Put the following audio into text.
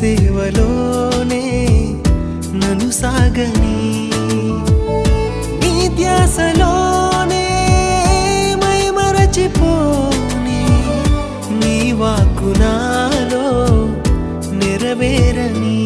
సేవలోనే నను సాగని. నీ ధ్యాసలోనే మై మరచిపోని. నీ వాక్కు నెరవేరని.